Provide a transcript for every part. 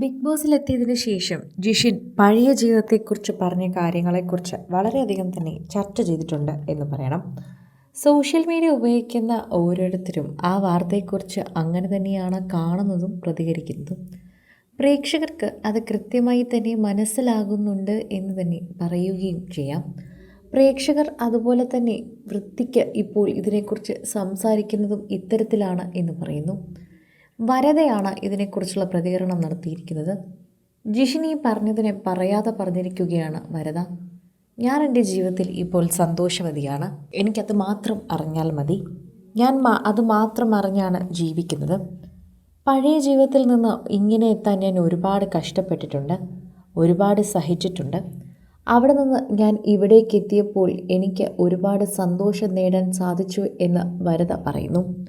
Big ബോസിലെത്തിയതിനു ശേഷം ജിഷിൻ പഴയ ജീവിതത്തെക്കുറിച്ച് പറഞ്ഞ കാര്യങ്ങളെക്കുറിച്ച് വളരെയധികം തന്നെ ചർച്ച ചെയ്തിട്ടുണ്ട് എന്ന് പറയണം. സോഷ്യൽ മീഡിയ ഉപയോഗിക്കുന്ന ഓരോരുത്തരും ആ വാർത്തയെക്കുറിച്ച് അങ്ങനെ തന്നെയാണ് കാണുന്നതും പ്രതികരിക്കുന്നതും. പ്രേക്ഷകർക്ക് അത് കൃത്യമായി തന്നെ മനസ്സിലാകുന്നുണ്ട് എന്ന് തന്നെ പറയുകയും ചെയ്യാം. പ്രേക്ഷകർ അതുപോലെ തന്നെ വൃത്തിക്ക് ഇപ്പോൾ ഇതിനെക്കുറിച്ച് സംസാരിക്കുന്നതും ഇത്തരത്തിലാണ് എന്ന് പറയുന്നു. വരതയാണ് ഇതിനെക്കുറിച്ചുള്ള പ്രതികരണം നടത്തിയിരിക്കുന്നത്. ജിഷിനി പറഞ്ഞതിനെ പറയാതെ പറഞ്ഞിരിക്കുകയാണ് വരത. ഞാൻ എന്റെ ജീവിതത്തിൽ ഇപ്പോൾ സന്തോഷവതിയാണ്. എനിക്കത് മാത്രം അറിഞ്ഞാൽ മതി. ഞാൻ മാ- അത് മാത്രം അറിഞ്ഞാണ് ജീവിക്കുന്നത്. പഴയ ജീവിതത്തിൽ നിന്ന് ഇങ്ങനെ എത്താൻ ഞാൻ ഒരുപാട് കഷ്ടപ്പെട്ടിട്ടുണ്ട്. ഒരുപാട് സഹിച്ചിട്ടുണ്ട്. അവിടെ നിന്ന് ഞാൻ ഇവിടേക്ക് എത്തിയപ്പോൾ എനിക്ക് ഒരുപാട് സന്തോഷം നേടാൻ സാധിച്ചു എന്ന് വരത പറയുന്നു.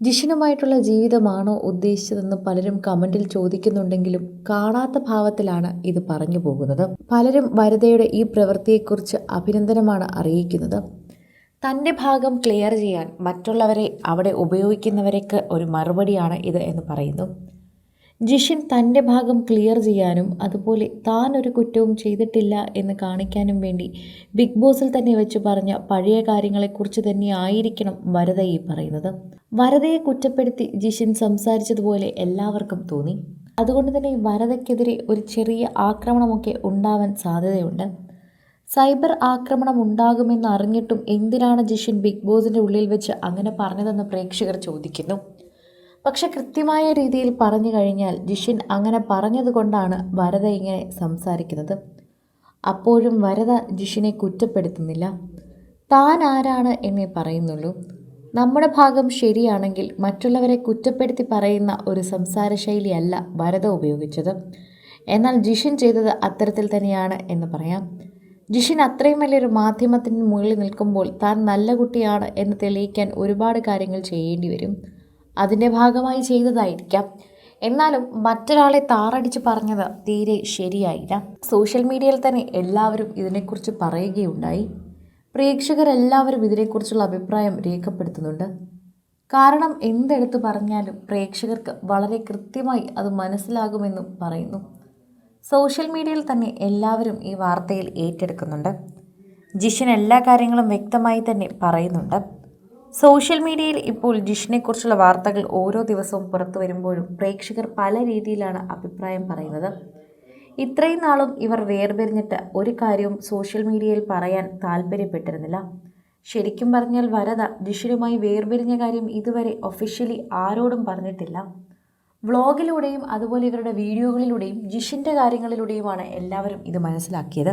ജിഷനുമായിട്ടുള്ള ജീവിതമാണോ ഉദ്ദേശിച്ചതെന്ന് പലരും കമന്റിൽ ചോദിക്കുന്നുണ്ടെങ്കിലും കാണാത്ത ഭാവത്തിലാണ് ഇത് പറഞ്ഞു പോകുന്നത്. പലരും വരതയുടെ ഈ പ്രവൃത്തിയെക്കുറിച്ച് അഭിനന്ദനമാണ് അറിയിക്കുന്നത്. തന്റെ ഭാഗം ക്ലിയർ ചെയ്യാൻ മറ്റുള്ളവരെ അവിടെ ഉപയോഗിക്കുന്നവരേക്ക് ഒരു മറുപടിയാണ് ഇത് എന്ന് പറയുന്നു. ജിഷിൻ തന്റെ ഭാഗം ക്ലിയർ ചെയ്യാനും അതുപോലെ താൻ ഒരു കുറ്റവും ചെയ്തിട്ടില്ല എന്ന് കാണിക്കാനും വേണ്ടി ബിഗ് ബോസിൽ തന്നെ വെച്ച് പറഞ്ഞ പഴയ കാര്യങ്ങളെക്കുറിച്ച് തന്നെ ആയിരിക്കണം വരത ഈ പറയുന്നത്. വരതയെ കുറ്റപ്പെടുത്തി ജിഷിൻ സംസാരിച്ചതുപോലെ എല്ലാവർക്കും തോന്നി. അതുകൊണ്ട് തന്നെ വരതയ്ക്കെതിരെ ഒരു ചെറിയ ആക്രമണമൊക്കെ ഉണ്ടാവാൻ സാധ്യതയുണ്ട്. സൈബർ ആക്രമണം ഉണ്ടാകുമെന്ന് അറിഞ്ഞിട്ടും എന്തിനാണ് ജിഷിൻ ബിഗ് ബോസിന്റെ ഉള്ളിൽ വെച്ച് അങ്ങനെ പറഞ്ഞതെന്ന് പ്രേക്ഷകർ ചോദിക്കുന്നു. പക്ഷെ കൃത്യമായ രീതിയിൽ പറഞ്ഞു കഴിഞ്ഞാൽ ജിഷിൻ അങ്ങനെ പറഞ്ഞതുകൊണ്ടാണ് വരദ ഇങ്ങനെ സംസാരിക്കുന്നത്. അപ്പോഴും വരദ ജിഷിനെ കുറ്റപ്പെടുത്തുന്നില്ല. താൻ ആരാണ് എന്നേ പറയുന്നുള്ളൂ. നമ്മുടെ ഭാഗം ശരിയാണെങ്കിൽ മറ്റുള്ളവരെ കുറ്റപ്പെടുത്തി പറയുന്ന ഒരു സംസാര ശൈലിയല്ല വരദ ഉപയോഗിച്ചത്. എന്നാൽ ജിഷിൻ ചെയ്തത് അത്തരത്തിൽ തന്നെയാണ് എന്ന് പറയാം. ജിഷിൻ അത്രയും വലിയൊരു മാധ്യമത്തിന് മുകളിൽ നിൽക്കുമ്പോൾ താൻ നല്ല കുട്ടിയാണ് എന്ന് തെളിയിക്കാൻ ഒരുപാട് കാര്യങ്ങൾ ചെയ്യേണ്ടി വരും. അതിന്റെ ഭാഗമായി ചെയ്തതായിരിക്കാം. എന്നാലും മറ്റൊരാളെ താറടിച്ച് പറഞ്ഞത് തീരെ ശരിയായില്ല. സോഷ്യൽ മീഡിയയിൽ തന്നെ എല്ലാവരും ഇതിനെക്കുറിച്ച് പറയുകയുണ്ടായി. പ്രേക്ഷകരെല്ലാവരും ഇതിനെക്കുറിച്ചുള്ള അഭിപ്രായം രേഖപ്പെടുത്തുന്നുണ്ട്. കാരണം എന്തെടുത്ത് പറഞ്ഞാലും പ്രേക്ഷകർക്ക് വളരെ കൃത്യമായി അത് മനസ്സിലാകുമെന്നും പറയുന്നു. സോഷ്യൽ മീഡിയയിൽ തന്നെ എല്ലാവരും ഈ വാർത്തയിൽ ഏറ്റെടുക്കുന്നുണ്ട്. ജിഷൻ എല്ലാ കാര്യങ്ങളും വ്യക്തമായി തന്നെ പറയുന്നുണ്ട്. സോഷ്യൽ മീഡിയയിൽ ഇപ്പോൾ ജിഷിനെക്കുറിച്ചുള്ള വാർത്തകൾ ഓരോ ദിവസവും പുറത്തു വരുമ്പോഴും പ്രേക്ഷകർ പല രീതിയിലാണ് അഭിപ്രായം പറയുന്നത്. ഇത്രയും നാളും ഇവർ വേർപിരിഞ്ഞിട്ട് ഒരു കാര്യവും സോഷ്യൽ മീഡിയയിൽ പറയാൻ താല്പര്യപ്പെട്ടിരുന്നില്ല. ശരിക്കും പറഞ്ഞാൽ വരദ ജിഷിനുമായി വേർപിരിഞ്ഞ കാര്യം ഇതുവരെ ഒഫീഷ്യലി ആരോടും പറഞ്ഞിട്ടില്ല. വ്ളോഗിലൂടെയും അതുപോലെ ഇവരുടെ വീഡിയോകളിലൂടെയും ജിഷിന്റെ കാര്യങ്ങളിലൂടെയുമാണ് എല്ലാവരും ഇത് മനസ്സിലാക്കിയത്.